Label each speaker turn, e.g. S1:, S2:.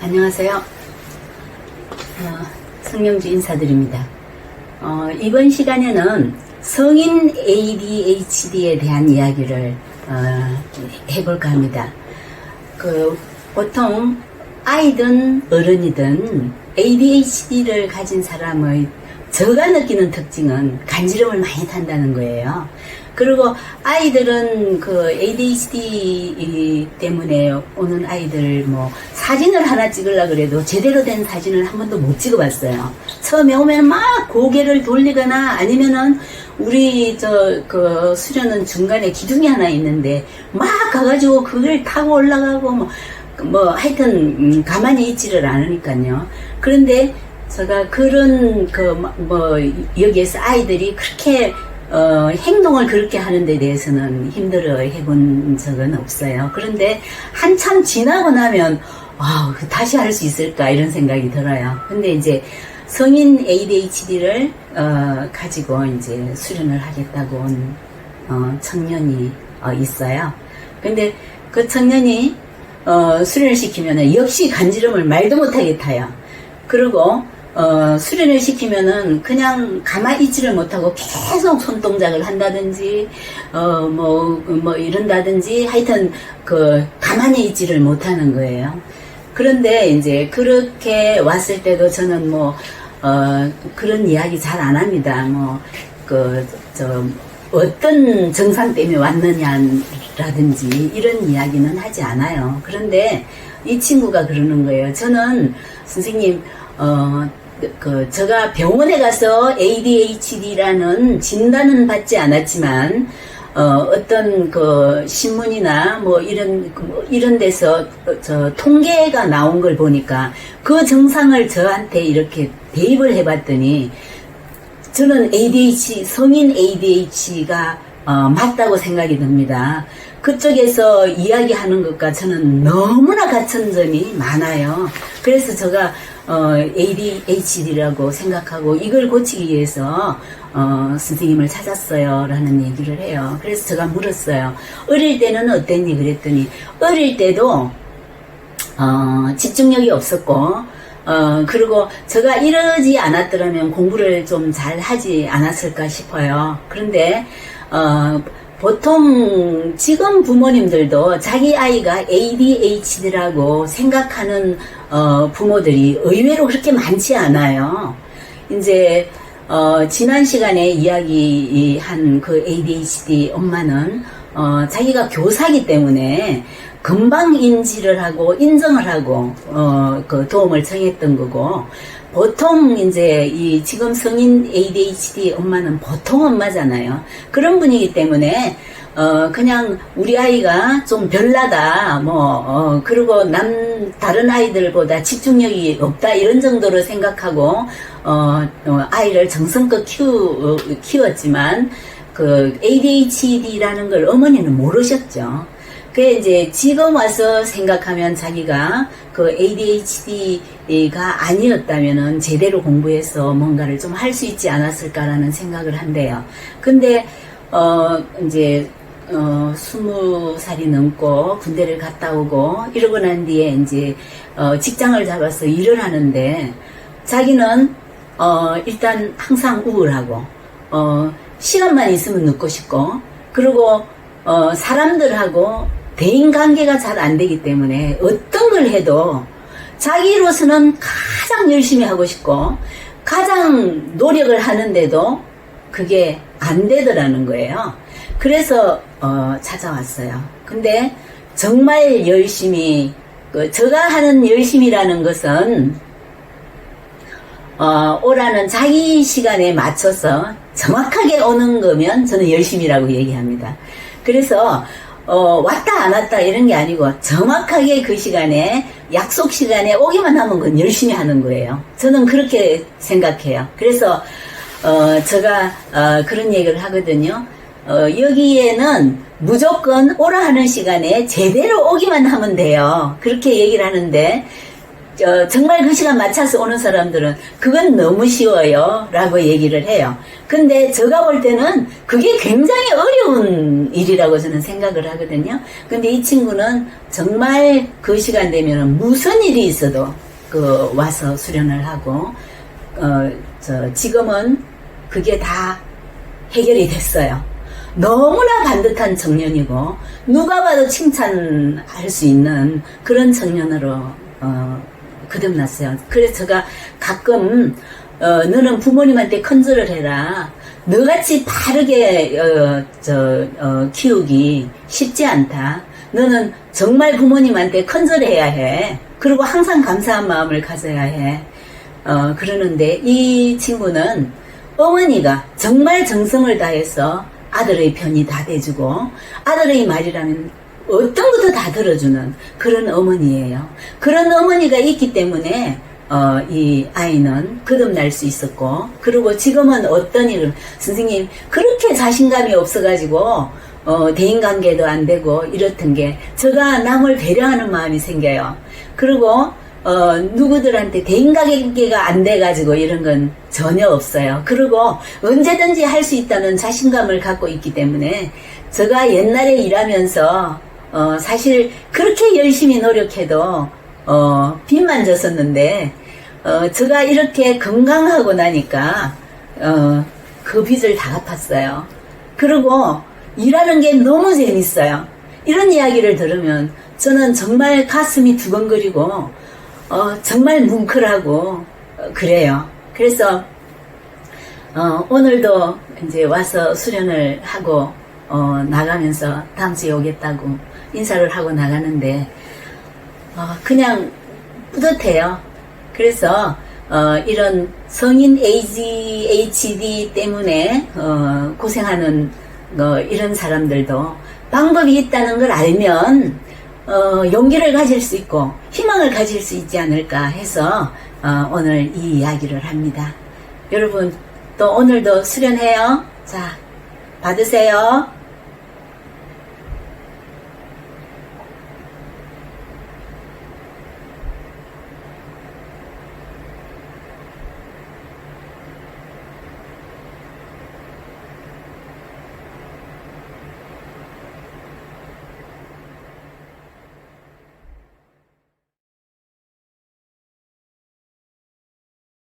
S1: 안녕하세요. 어, 성령주 인사드립니다. 어, 이번 시간에는 성인 ADHD에 대한 이야기를 어, 해볼까 합니다. 그 보통 아이든 어른이든 ADHD를 가진 사람의 제가 느끼는 특징은 간지럼을 많이 탄다는 거예요. 그리고 아이들은 그 ADHD 때문에 오는 아이들 뭐 사진을 하나 찍으려 그래도 제대로 된 사진을 한 번도 못 찍어봤어요. 처음에 오면 막 고개를 돌리거나 아니면은 우리 저 그 수련은 중간에 기둥이 하나 있는데 막 가가지고 그걸 타고 올라가고 뭐, 뭐 하여튼 음, 가만히 있지를 않으니까요. 그런데 제가 그런 그 뭐 여기에서 아이들이 그렇게 어, 행동을 그렇게 하는 데 대해서는 힘들어 해본 적은 없어요. 그런데 한참 지나고 나면, 아 다시 할 수 있을까 이런 생각이 들어요. 근데 이제 성인 ADHD를, 어, 가지고 이제 수련을 하겠다고 온, 어, 청년이, 어, 있어요. 근데 그 청년이, 어, 수련을 시키면은 역시 간지럼을 말도 못하게 타요. 그리고, 어, 수련을 시키면은 그냥 가만히 있지를 못하고 계속 손동작을 한다든지, 어, 뭐, 뭐 이런다든지 하여튼 그 가만히 있지를 못하는 거예요. 그런데 이제 그렇게 왔을 때도 저는 뭐, 어, 그런 이야기 잘 안 합니다. 뭐, 그, 저, 어떤 증상 때문에 왔느냐라든지 이런 이야기는 하지 않아요. 그런데 이 친구가 그러는 거예요. 저는 선생님, 어, 그, 제가 병원에 가서 ADHD라는 진단은 받지 않았지만, 어, 어떤 그 신문이나 뭐 이런, 그뭐 이런 데서 어, 저 통계가 나온 걸 보니까 그 증상을 저한테 이렇게 대입을 해봤더니 저는 ADHD, 성인 ADHD가 어, 맞다고 생각이 듭니다. 그쪽에서 이야기하는 것과 저는 너무나 같은 점이 많아요. 그래서 제가 어, ADHD라고 생각하고 이걸 고치기 위해서 어, 선생님을 찾았어요. 라는 얘기를 해요. 그래서 제가 물었어요. 어릴 때는 어땠니? 그랬더니 어릴 때도 어, 집중력이 없었고, 어, 그리고 제가 이러지 않았더라면 공부를 좀 잘 하지 않았을까 싶어요. 그런데, 어, 보통 지금 부모님들도 자기 아이가 ADHD라고 생각하는 어, 부모들이 의외로 그렇게 많지 않아요. 이제 어, 지난 시간에 이야기한 그 ADHD 엄마는 어, 자기가 교사기 때문에 금방 인지를 하고 인정을 하고 어, 그 도움을 청했던 거고 보통 이제 이 지금 성인 ADHD 엄마는 보통 엄마잖아요. 그런 분이기 때문에 어 그냥 우리 아이가 좀 별나다 뭐어 그리고 남 다른 아이들보다 집중력이 없다 이런 정도로 생각하고 어, 어, 아이를 정성껏 키우, 키웠지만 그 ADHD라는 걸 어머니는 모르셨죠. 그 이제 지금 와서 생각하면 자기가 그 ADHD가 아니었다면은 제대로 공부해서 뭔가를 좀 할 수 있지 않았을까라는 생각을 한대요. 근데 어 이제 어 스무 살이 넘고 군대를 갔다 오고 이러고 난 뒤에 이제 어 직장을 잡아서 일을 하는데 자기는 어 일단 항상 우울하고 어 시간만 있으면 눕고 싶고 그리고 어 사람들하고 대인 관계가 잘 안 되기 때문에 어떤 걸 해도 자기로서는 가장 열심히 하고 싶고 가장 노력을 하는데도 그게 안 되더라는 거예요. 그래서 어, 찾아왔어요. 근데 정말 열심히 그 제가 하는 열심이라는 것은 어, 오라는 자기 시간에 맞춰서 정확하게 오는 거면 저는 열심이라고 얘기합니다. 그래서 어, 왔다 안 왔다 이런 게 아니고 정확하게 그 시간에 약속 시간에 오기만 하면 그건 열심히 하는 거예요. 저는 그렇게 생각해요. 그래서 어, 제가 어, 그런 얘기를 하거든요. 어, 여기에는 무조건 오라 하는 시간에 제대로 오기만 하면 돼요. 그렇게 얘기를 하는데 어, 정말 그 시간 맞춰서 오는 사람들은 그건 너무 쉬워요. 라고 얘기를 해요. 근데 제가 볼 때는 그게 굉장히 어려운 일이라고 저는 생각을 하거든요. 근데 이 친구는 정말 그 시간 되면 무슨 일이 있어도 그 와서 수련을 하고, 어, 저, 지금은 그게 다 해결이 됐어요. 너무나 반듯한 청년이고 누가 봐도 칭찬할 수 있는 그런 청년으로 어, 거듭났어요. 그래서 제가 가끔 어, 너는 부모님한테 컨절을 해라. 너같이 바르게 어, 저, 어, 키우기 쉽지 않다. 너는 정말 부모님한테 컨절해야 해. 그리고 항상 감사한 마음을 가져야 해. 어, 그러는데 이 친구는 어머니가 정말 정성을 다해서 아들의 편이 다 돼주고 아들의 말이라면 어떤 것도 다 들어주는 그런 어머니예요. 그런 어머니가 있기 때문에 어, 이 아이는 거듭날 수 있었고 그리고 지금은 어떤 일을 선생님 그렇게 자신감이 없어가지고 어, 대인관계도 안 되고 이렇던 게 제가 남을 배려하는 마음이 생겨요. 그리고 어, 누구들한테 대인관계가 안 돼가지고 이런 건 전혀 없어요. 그리고 언제든지 할 수 있다는 자신감을 갖고 있기 때문에 제가 옛날에 일하면서 어, 사실 그렇게 열심히 노력해도 어, 빚만 졌었는데 어, 제가 이렇게 건강하고 나니까 어, 그 빚을 다 갚았어요. 그리고 일하는 게 너무 재밌어요. 이런 이야기를 들으면 저는 정말 가슴이 두근거리고 어, 정말 뭉클하고 어, 그래요. 그래서 어, 오늘도 이제 와서 수련을 하고 어, 나가면서 다음 주에 오겠다고 인사를 하고 나가는데 어, 그냥 뿌듯해요. 그래서 어, 이런 성인 ADHD 때문에 어, 고생하는 어, 이런 사람들도 방법이 있다는 걸 알면 어, 용기를 가질 수 있고 희망을 가질 수 있지 않을까 해서 어, 오늘 이 이야기를 합니다. 여러분 또 오늘도 수련해요. 자 받으세요.